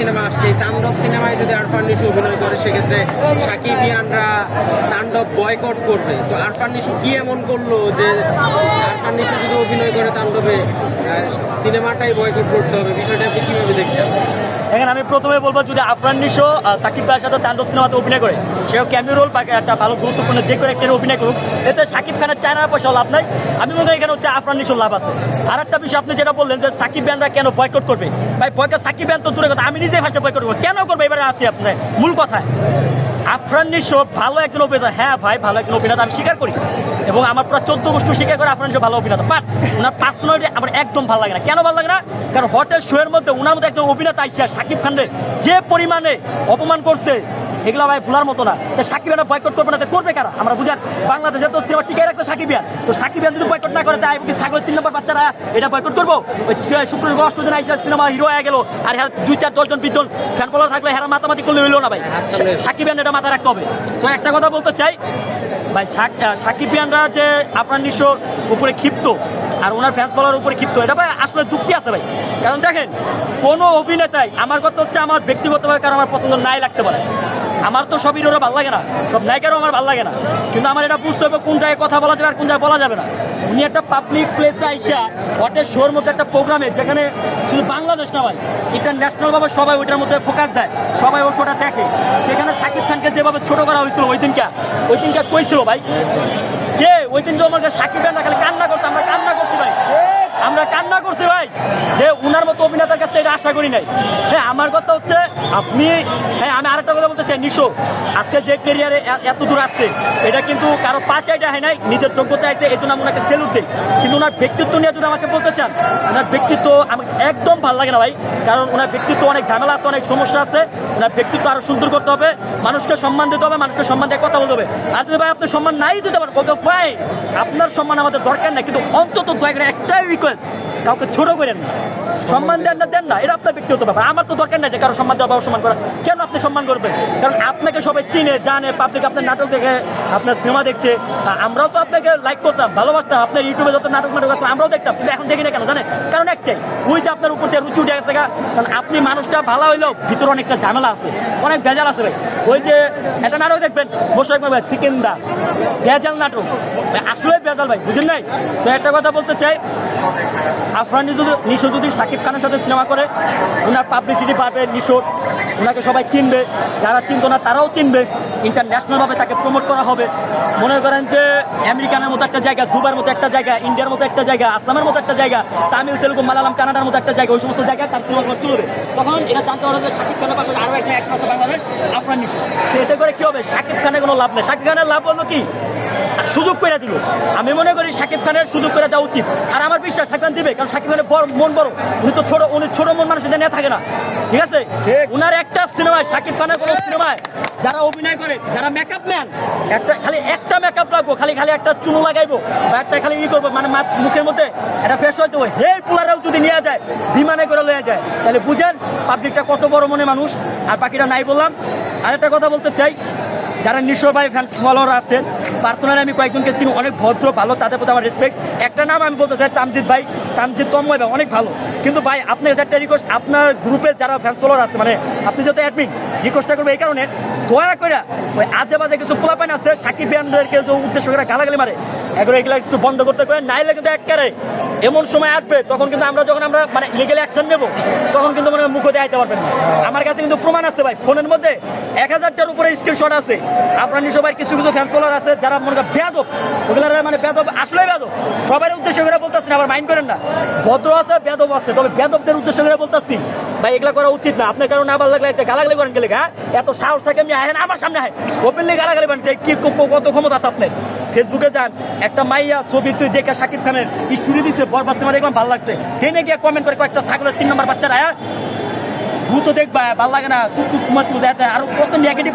Cinema আসছে। এই তাণ্ডব সিনেমায় যদি আরফান নিশু অভিনয় করে, সেক্ষেত্রে সাকিবিয়ানরা তাণ্ডব বয়কট করবে। তো আরফান নিশু কি এমন করল যে আরফান নিশু যদি অভিনয় করে তাণ্ডবে সিনেমাটাই বয়কট করতে হবে? বিষয়টা আপনি কীভাবে দেখছেন? এখানে আমি প্রথমে বলব, যদি আফরান নিশো সাকিব খানের সাথে তাণ্ডব সিনেমাতে অভিনয় করে, সেও ক্যামিও রোল বা একটা ভালো গুরুত্বপূর্ণ যে কোনো একটা অভিনয় করুক, এতে সাকিব খানের চায়না পয়সা লাভ নাই। আমি মনে করি এখানে হচ্ছে আফরান নিশোর লাভ আছে। আর একটা বিষয় আপনি যেটা বললেন যে সাকিব ব্যানরা কেন বয়কট করবে? ভাই বয়কট সাকিব ব্যান তো দূরে কথা, আমি নিজেই ফার্স্টে বয়কট করব। কেন করব? এবারে আসছি আপনার। মূল কথা, আফরান নিশো ভালো একজন অভিনেতা। হ্যাঁ ভাই, ভালো একজন অভিনেতা আমি স্বীকার করি। এবং আমার প্রায় চোদ্দ বস্তু স্বীকার করে আফরান নিশো ভালো অভিনেতা। বাট ওনার পার্সোনালিটি আমার একদম ভালো লাগে না। কেন ভালো লাগে না? কারণ হোটেল শোয়ের মধ্যে ওনার মধ্যে একজন অভিনেতা আইসা সাকিব খানের যে পরিমাণে অপমান করছে এগুলো ভাই ভুলার মতো না। তো সাকিব বয়কট করবে না তো করবে কারা? আমরা বুঝার বাংলাদেশে তো সিনেমা টিকে রাখছে সাকিবিয়ান তো সাকিব খান যদি বয়কট না করে তাই ছাগল তিন নম্বর বাচ্চারা এটা বয়কট করব? ওই শুক্র অষ্ট দিন আইসা সিনেমা হিরো হয়ে গেল। আর হ্যাঁ দুই চার দশজন বিশজন ফ্যান ফলোয়ার থাকলে হ্যাঁ মাতামাতি করলে হইল না ভাই। আচ্ছা, বেশ। সাকিব খান এটা মাথায় রাখতে হবে। তো একটা কথা বলতে চাই ভাই সাক- আহ, সাকিব যে আপনার নিশোর উপরে ক্ষিপ্ত আর ওনার ফ্যান ফলোয়ার উপরে ক্ষিপ্ত। এটা ভাই, আসলে যুক্তি আছে ভাই। কারণ দেখেন, কোনো অভিনেতাই আমার কথা হচ্ছে আমার ব্যক্তিগতভাবে কারণ আমার পছন্দ নাই লাগতে পারে। আমার তো সব হিরোরা ভালো লাগে না। সব নায়িকারও আমার ভালো লাগে না। কিন্তু আমার এটা বুঝতে হবে কোন জায়গায় কথা বলা যাবে আর কোন জায়গায় বলা যাবে না। উনি একটা পাবলিক প্লেসে আইসা হটের শোর মধ্যে একটা প্রোগ্রামে যেখানে শুধু বাংলাদেশ না ভাই ইন্টারন্যাশনালভাবে সবাই ওইটার মধ্যে ফোকাস দেয়। সবাই ও শোটা দেখে। সেখানে শাকিব খানকে যেভাবে ছোট করা হয়েছিল ওই দিনকা ওই দিনকা কইছিল ভাই, কে? ওই দিন তো আমাকে সাকিব খান খালি কান্না কান্না করছি ভাই উনার মতো অভিনেতার কাছে এটা আশা করি নাই। হ্যাঁ আমার কথা হচ্ছে আপনি হ্যাঁ আমি আরেকটা কথা বলতে চাই, নিশো, আজকে যে ক্যারিয়ারে এত দূর আসছে, এটা কিন্তু কারও পাঁচ পাঁচাইটা হয় নাই, নিজের যোগ্যতা আছে, এই জন্য আমি সেলুট দিই। কিন্তু ওনার ব্যক্তিত্ব নিয়ে যদি আমাকে বলতে চান, ওনার ব্যক্তিত্ব আমাকে একদম ভালো লাগে না ভাই, কারণ ওনার ব্যক্তিত্ব অনেক ঝামেলা আছে, অনেক সমস্যা আছে, ওনার ব্যক্তিত্ব আরও সুন্দর করতে হবে, মানুষকে সম্মান দিতে হবে, মানুষকে সম্মান দিয়ে কথা বলতে হবে। আর যদি ভাই আপনি সম্মান নাই দিতে পারেন ওকে ফাইন আপনার সম্মান আমাদের দরকার নাই, কিন্তু অন্তত দয়া করে একটাই রিকোয়েস্ট কাউকে ছোট করেন না। সম্মান দেন না দেন না এটা আপনার ব্যক্তিগত ব্যাপার। আমার তো দরকার নাই যে কারও সম্মান দেওয়া বা অসম্মান করা। কেন আপনি সম্মান করবেন? কারণ আপনাকে সবাই চিনে, জানে পাবলিক আপনার নাটক দেখে, আপনার সিনেমা দেখছে। আমরাও তো আপনাকে লাইক করতাম, ভালোবাসতাম, আপনার ইউটিউবে যত নাটক নাটক আছে, আমরাও দেখতাম। কিন্তু এখন দেখি না কেন, জানেন? কারণ একটাই, ওই যে আপনার উপর দিয়ে রুচি উঠে গেছে কারণ আপনি মানুষটা ভালো হইলেও ভিতরে অনেকটা ঝামেলা আছে। অনেক ভেজাল আছে ভাই। ওই যে একটা নাটক দেখবেন মোশারফ ভাই, সিকেন্দা। ভেজাল নাটক। আসলে ভেজাল ভাই, বুঝেন নাই? তো একটা কথা বলতে চাই আফরান নিশো যদি নিশো শাকিব খানের সাথে সিনেমা করে। ওনার পাবলিসিটি পাবে নিশোর ওনাকে সবাই চিনবে। যারা চিনত না, তারাও চিনবে। ইন্টারন্যাশনালভাবে তাকে প্রমোট করা হবে। মনে করেন যে, আমেরিকানের মতো একটা জায়গা দুবার মতো একটা জায়গা, ইন্ডিয়ার মতো একটা জায়গা, আসামের মতো একটা জায়গা, তামিল, তেলুগু মালালাম কানাডার মতো একটা জায়গা, ওই সমস্ত জায়গায় তার সিনেমাগুলো চলবে। তখন এটা জানতে পারবে যে শাকিব খানের পাশে আরও একটা একটা আছে বাংলাদেশ, আফরান নিশো। সে এতে করে কী হবে? শাকিব খানের কোনো লাভ নেই। শাকিব খানের লাভ হলো কি? সুযোগ করে দিল। আমি মনে করি শাকিব খানের সুযোগ করে দেওয়া উচিত। আর আমার বিশ্বাস শাকিব খান দিবে কারণ শাকিব খানের বড় মন বড়। উনি তো ছোট উনি ছোট মন মানুষ নিয়ে থাকে না। ঠিক আছে? উনার একটা সিনেমায় শাকিব খানের কোনো সিনেমায় যারা অভিনয় করে যারা মেকআপ ম্যান একটা খালি একটা মেকআপ লাগবো খালি খালি একটা চুনো লাগাইবো বা একটা খালি ই করব মানে মুখের মধ্যে একটা ফ্রেশ হইতে হবে। হে পুলারাও যদি নিয়ে যায় বিমানে করে লয়ে যায় তাহলে বুঝেন পাবলিকটা কত বড় মনে মানুষ। আর বাকিটা নাই বললাম। আরেকটা কথা বলতে চাই যারা নিশো ভাই ফ্যান ফলোয়ার আছেন পার্সোনালি আমি কয়েকজনকে চিনি, অনেক ভদ্র, ভালো, তাদের প্রতি আমার রেসপেক্ট একটা নাম আমি বলতে চাই তামজিৎ ভাই। তামজিৎ তন্ময় ভাই অনেক ভালো। কিন্তু ভাই, আপনার কাছে একটা রিকোয়েস্ট আপনার গ্রুপে যারা ফ্যান্স ফলোয়ার আছে মানে আপনি যেহেতু অ্যাডমিন রিকোয়েস্টটা করব এই কারণে, দয়া করে ওই আজে বাজে কিছু পোলাপাইন আছে, সাকিব ব্যানদেরকে যে উদ্দেশ্য করে গালাগালি মারে, এগুলো এগুলো একটু বন্ধ করতে করে নাইলে কিন্তু একবারে এমন সময় আসবে, তখন কিন্তু আমরা যখন আমরা মানে লিগেল অ্যাকশন নেব, তখন কিন্তু মানে মুখে দেখাইতে পারবেন না। আমার কাছে কিন্তু প্রমাণ আছে ভাই, ফোনের মধ্যে এক হাজারটার উপরে স্ক্রিনশট আছে। আপনার সবাই কিছু কিছু ফ্যান্স ফলোয়ার আছে যারা মনে করেন বেদব ওগুলার মানে বেদব আসলে বেদব সবার উদ্দেশ্য করে বলতেছি না, আবার মাইন্ড করেন না। ভদ্র আছে বেদব আছে, তবে বেদবদের উদ্দেশ্য করে বলতেছি। ভাই, এগুলা করা উচিত না। আপনার কারণ ভালো লাগলে একটা গালাগালি করেন গেলে হ্যাঁ এত সাহস থাকে, আমি আহেন, আমার সামনে আহেন। ওপেনলি গালাগালি করেন কি কত ক্ষমতা আছে আপনার? ফেসবুকে যান, একটা মাইয়া ছবি তুই দেখে শাকিব খানের স্টুডিও দিছে বরবাস সিনেমা দেখলাম ভালো লাগছে। হেনে গিয়ে কমেন্ট করে কয়েকটা ছাগলের তিন নম্বর বাচ্চারা ভূত দেখবা ভালো লাগে না কুমার তুক আর কত নেগেটিভ